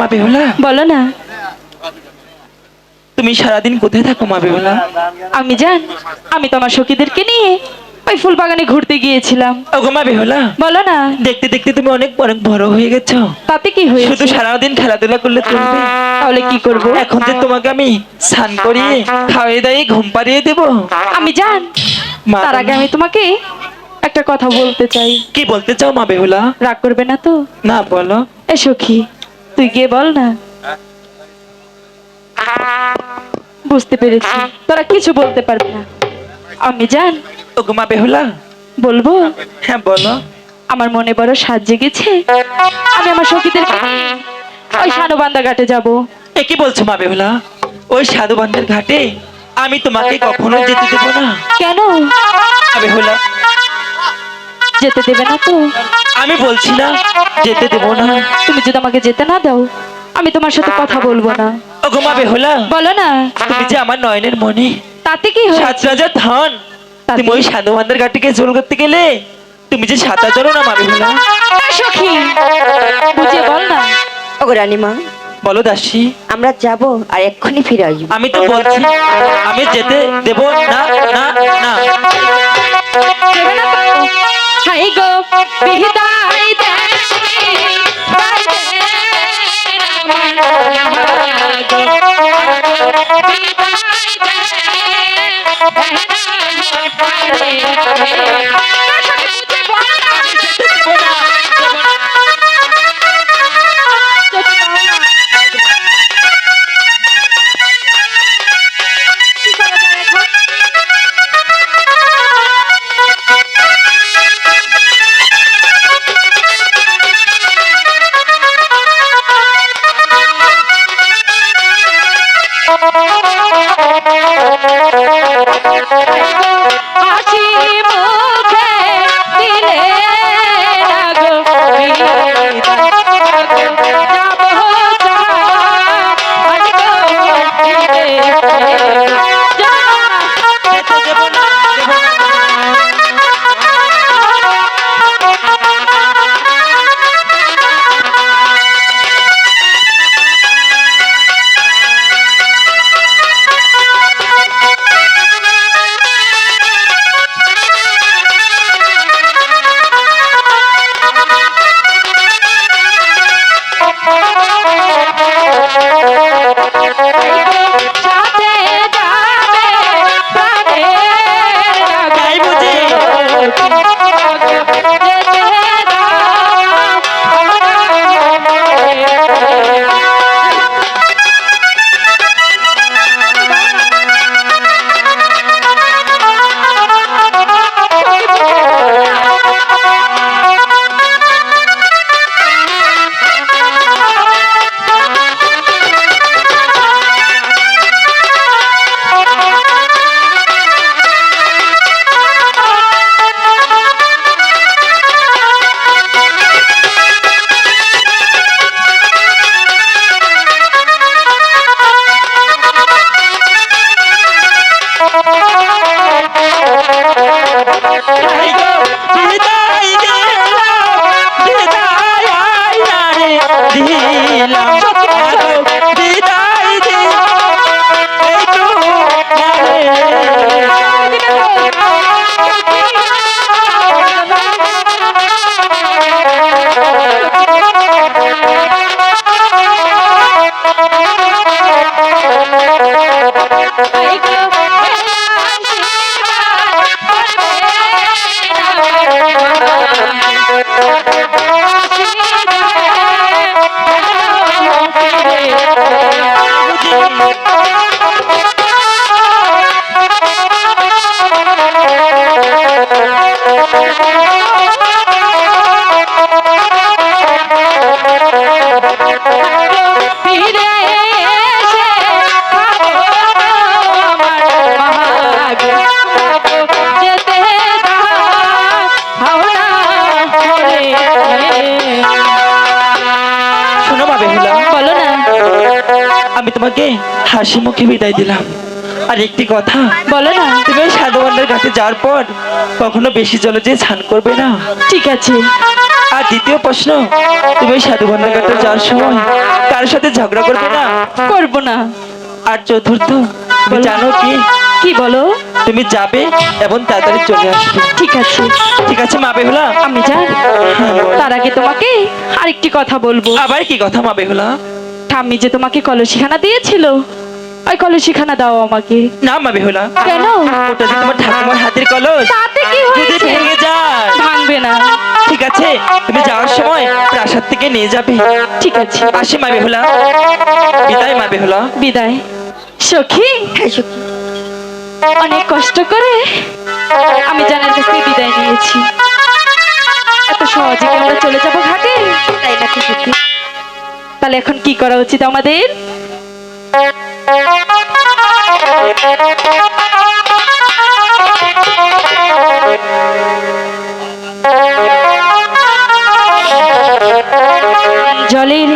মা বেহুলা বলো না। তুমি সারাদিন কোথায় থাকো মা বেহুলা আমি জান আমি সখীদেরকে নিয়ে ওই ফুল বাগানে ঘুরতে গিয়েছিলাম। ওগো মা বেহুলা বলো না। দেখতে দেখতে তুমি অনেক অনেক বড় হয়ে গেছো। তাতে কি শুধু সারাদিন খেলাধুলা করলে চলবে। তাহলে কি করব? এখন যে তোমাকে আমি স্নান করিয়ে খাওয়াই দাইয়ে ঘুম পাড়িয়ে দেবো। আমি জান তার আগে আমি তোমাকে একটা কথা বলতে চাই। কি বলতে চাও মা বেহুলা রাগ করবে না তো? না বলো। এ সখী তুই গিয়ে বল না। বুঝতে পেরেছি। তোরা কিছু বলতে পারবি না। আমি জান। ওগো মা বেহুলা। বলব? হ্যাঁ বলো। আমার মনে বড় সাজ জেগেছে। আমি আমার সখীদের ওই সানুবান্দা ঘাটে যাব। এ কি বলছো মা বেহুলা? ওই সাধু বান্ধের ঘাটে আমি তোমাকে কখনো যেতে দেবো না। কেন? বেহুলা। যেতে দেবে না তো। আমি বলছি না যেতে দেবো না। তুমি যদি আমাকে যেতে না দাও আমি তোমার সাথে কথা বলব না। ওগো মা বেহুলা বলো না। তুমি যে আমার নয়নের মনে তাতে কি হয়? সাত রাজার ধন। তুমি ওই সাধু বান্ধের ঘাটে জল করতে গেলে তুমি যে সাঁতার জানো না মা বেহুলা সখী বুঝিয়ে বল না। ওগো রানীমা বলো দাসী। আমরা যাব আর এক্ষুনি ফিরে আসব। আমি তো বলছি আমি যেতে দেব না না না। দেবে না? হাই গো বিদায় দে বাইরে বিদায় দে, হাসি মুখে বিদায় দিলাম। আর একটি কথা বলো না। তুমি সাধুবান্ধার ঘাটে যাওয়ার পর কখনো বেশি জলে যে স্নান করবে না? ঠিক আছে। আর দ্বিতীয় প্রশ্ন তুমি সাধুবান্ধার ঘাটে যাওয়ার সময় কার সাথে ঝগড়া করবে না? করব না। আর চতুর্থ জানো কি? কি বলো? তুমি যাবে এবং তাড়াতাড়ি চলে আসবে। ঠিক আছে। ঠিক আছে মা বেহুলা। আমি যাই। হ্যাঁ, তার আগে তোমাকে আরেকটি কথা বলব। আবার কি কথা মা বেহুলা? ঠাম্মি যে তোমাকে কলসিখানা দিয়েছিল ওই কলসিখানা দাও আমাকে। না মা বেহুলা। কেন? ওটা যে তোমার ঠাকুমার হাতের কলস। তাতে কি যদি ভেঙে যায়। ভাঙবে না। ঠিক আছে তুমি যাওয়ার সময় প্রাসাদ থেকে নিয়ে যাবে। ঠিক আছে। আসি মা বেহুলা। বিদায় মা বেহুলা। বিদায়। সখী? হ্যাঁ সখী। অনেক কষ্ট করে আমি জানার কাছ থেকে বিদায় নিয়েছি। এত সহজে আমরা চলে যাব ঘাটে? তাই নাকি সখী? তাহলে এখন কি করা উচিত আমাদের? জলের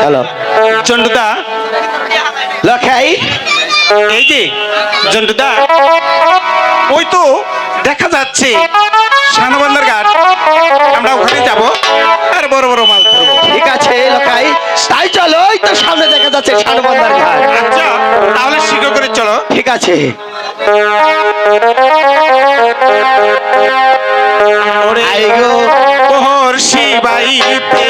হ্যালো চন্ডুদা। লখাই। এই যে চন্ডুদা। ওই তো দেখা যাচ্ছে। শানবান্দার ঘাট। আমরা ওখানে যাব। আর বড় বড় মাছ ধরবো। ঠিক আছে লখাই। তাই চলো ওই তো সামনে দেখা যাচ্ছে শানবান্দার ঘাট। আচ্ছা তাহলে শীঘ্র করে চলো। ঠিক আছে। আই গো ওহর শিবাইতে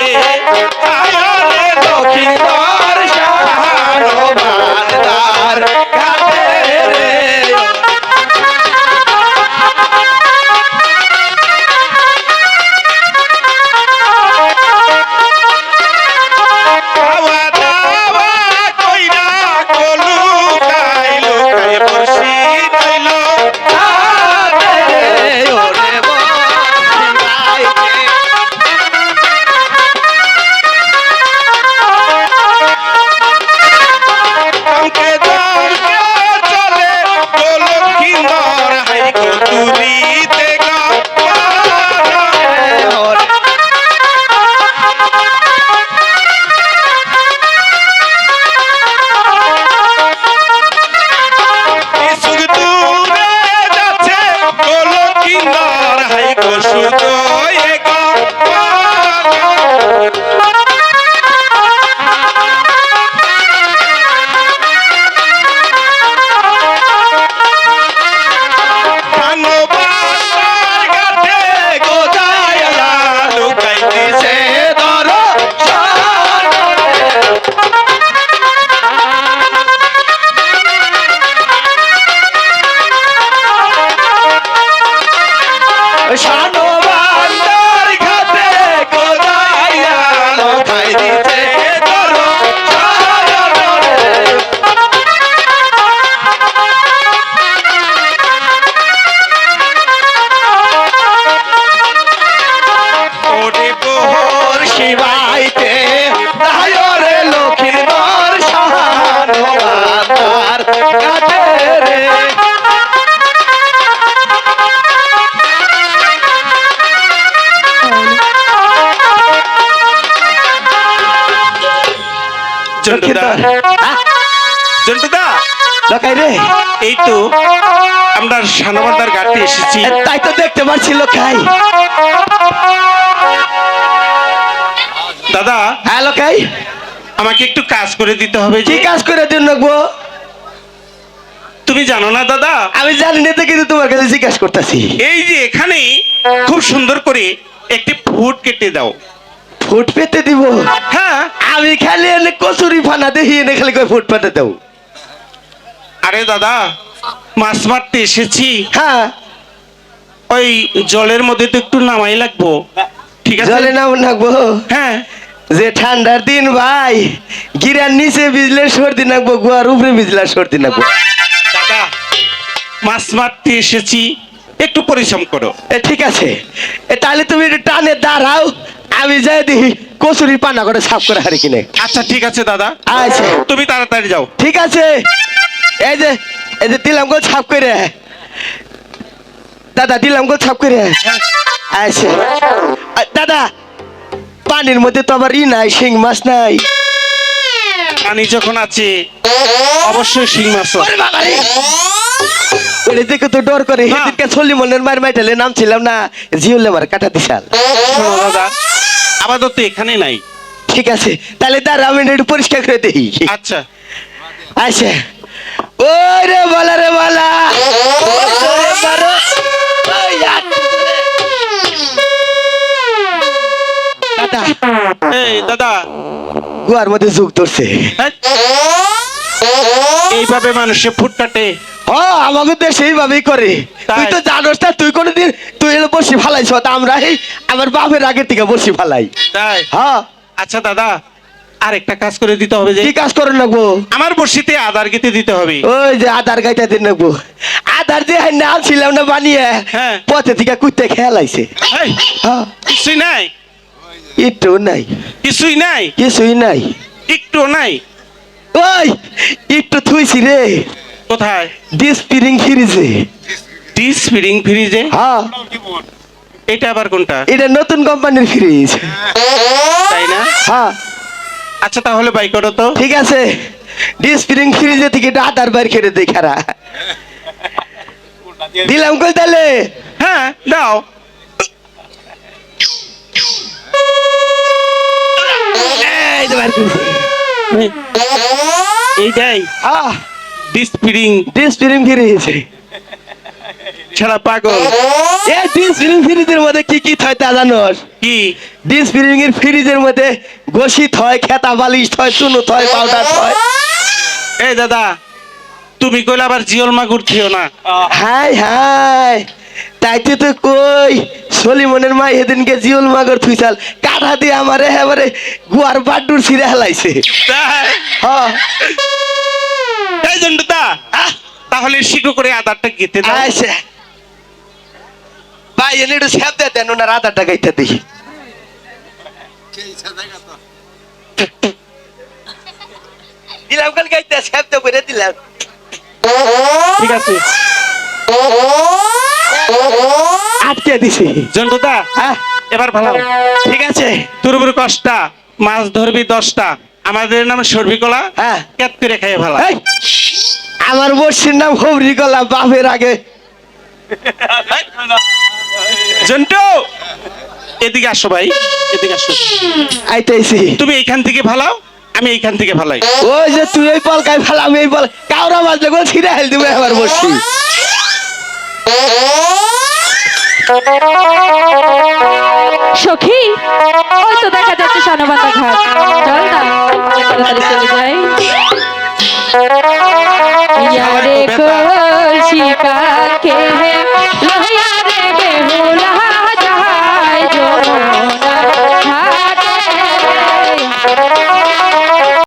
এই তো আমরা সানবান্দার ঘাটে এসেছি। তাই তো দেখতে পাচ্ছি লোকাই। দাদা হ্যাঁ লোকাই? আমাকে একটু কাজ করে দিতে হবে কি কাজ করে দিন রাখব? তুমি জানো না দাদা? আমি জানি না তো কিন্তু তোমার কাছে জিজ্ঞাসা করতেছি। এই যে এখানে খুব সুন্দর করে একটি ফুট কেটে দাও। ফুট পেতে দিব? হ্যাঁ। আমি খালি এনে কচুরি ফানা দেখি এনে খালি কই ফুট পেতে দেবো? আরে দাদা মাছ মারতে এসেছি। হ্যাঁ। ওই জলের মধ্যে তো একটু নামাই লাগবো। ঠিক আছে? জলে নাম নাকবো হ্যাঁ। যে ঠান্ডার দিন ভাই গিরার নিচে ভিজলে সর্দি নাকবো গুয়ার উপরে ভিজলে সর্দি নাকবো। দাদা মাছ মারতে এসেছি। একটু পরিশ্রম করো। এ ঠিক আছে। এ তাহলে তুমি একটু টানে দাঁড়াও। আমি যাই দেখি কচুরি পানা করে সাফ করে হারি কিনে। আচ্ছা ঠিক আছে দাদা। আচ্ছা। তুমি তাড়াতাড়ি যাও। ঠিক আছে। এই যে এই যে দিলাম গো ছাপ করে। দাদা দিলাম গো ছাপ করে। আচ্ছা দাদা পানির মধ্যে তো আবার ই নাই শিং মাছ নাই। পানি যখন আছে অবশ্যই শিং মাছ! ওরে দেখে তো ডর করে। সেদিনকে সল্লি মনের মার মাইটালে নামছিলাম না জিওলে মার কাটা দিশাল। দাদা আপাতত এখানে নাই। ঠিক আছে তাহলে দাঁড়া আমি একটু পরিষ্কার করে দিই আচ্ছা। আচ্ছা ওই রে বলা রে বলা। ওরে। দাদা। এই দাদা। গুয়ার মধ্যে যুগ ধরছে। হ্যাঁ? এইভাবে মানুষে ফুট কাটে। ও আমাকে তো সেইভাবেই করে। তাই? তো জানোস না তুই কোনোদিন তুই এলো বসি ফালাইছ তা আমরা এই আমার বাপের আগের থেকে বসি ফালাই। তাই? হ্যাঁ। আচ্ছা দাদা আর একটা কাজ করে দিতে হবে যে কি কাজ করে নেব আমার বসিতে আধার গেতে দিতে হবে। ওই যে আধার গাইটা দিয়ে লাগবো। আধার দিয়ে নাম ছিলাম না বানিয়ে হ্যাঁ। পথে থেকে কুত্তে খেয়ালাইছে এই, হ্যাঁ। কিছুই নাই। একটু নাই। কিছুই নাই। কিছুই নাই। একটু নাই। ওই একটু থুইছি রে। কোথায়? ডিস স্প্রিং ফ্রিজে টি স্পিরিং ফ্রিজে হ্যাঁ। এটা আবার কোনটা? এটা নতুন কোম্পানির ফ্রিজ। তাই না? হ্যাঁ। আচ্ছা তাহলে বাই করো তো। ঠিক আছে। ডিস স্প্রিং ফ্রিজে থেকে এটা আধার বার করে দেখারা দিলাম কই তাহলে? হ্যাঁ দাও। এইটাই হ্যাঁ ডিস স্পিরিং ডিস স্প্রিং ফ্রিজ ছাড়া পাগল। এই ডিসপ্রিং ফ্রিজের মধ্যে কি কি হয় তা জানোস? কি? ডিসপ্রিং এর ফ্রিজের মধ্যে ঘষিত হয় খেতা বালিশ হয় চুনুত হয় পাউডার হয়। এই দাদা তুমি কইলে আবার জিওল মাগুর থিও না। হাই হাই তাইতে তো কই সলিমনের মা এদিনকে জিওল মাগর থুইছাল। কাঠা দিয়ে আমারে এবারে গুয়ার বাড্ডুর ছিঁড়ে হেলাইছে। তাই? হ্যাঁ। এই জন্ডুদা তাহলে শিখো করে আদারটা গেতে দাও। আচ্ছা ভাই এনে একটু স্যাপ দেন ওনার আধার টাকাইতে দেখি। দিলাম কাল গাইতে করে দিলাম। ঠিক আছে। আটকে দিছি। হ্যাঁ? এবার ভালো। ঠিক আছে। তোর উপর কষ্টা মাছ ধরবি দশটা। আমাদের নাম সর্বিকলা। হ্যাঁ। ক্যাত করে খাইয়ে ভালো। এই, আমার বর্ষির নাম হবরি গলা বাপের আগে। জন্টু! এদিকে আসো ভাই এদিকে আসো। আইতেছি তুমি এইখান থেকে ভালাও আমি এইখান থেকে ভালাই ওই যে তুই এই পালকায় ভালো আমি এই পাল কাউরা মাঝে গো ছিঁড়ে হেল দিবে আবার বসছি সখী ওই তো দেখা যাচ্ছে সানবাতা ঘাট চল না তাড়াতাড়ি চলে যাই। ইয়ারে কোশিকা কে হে লহ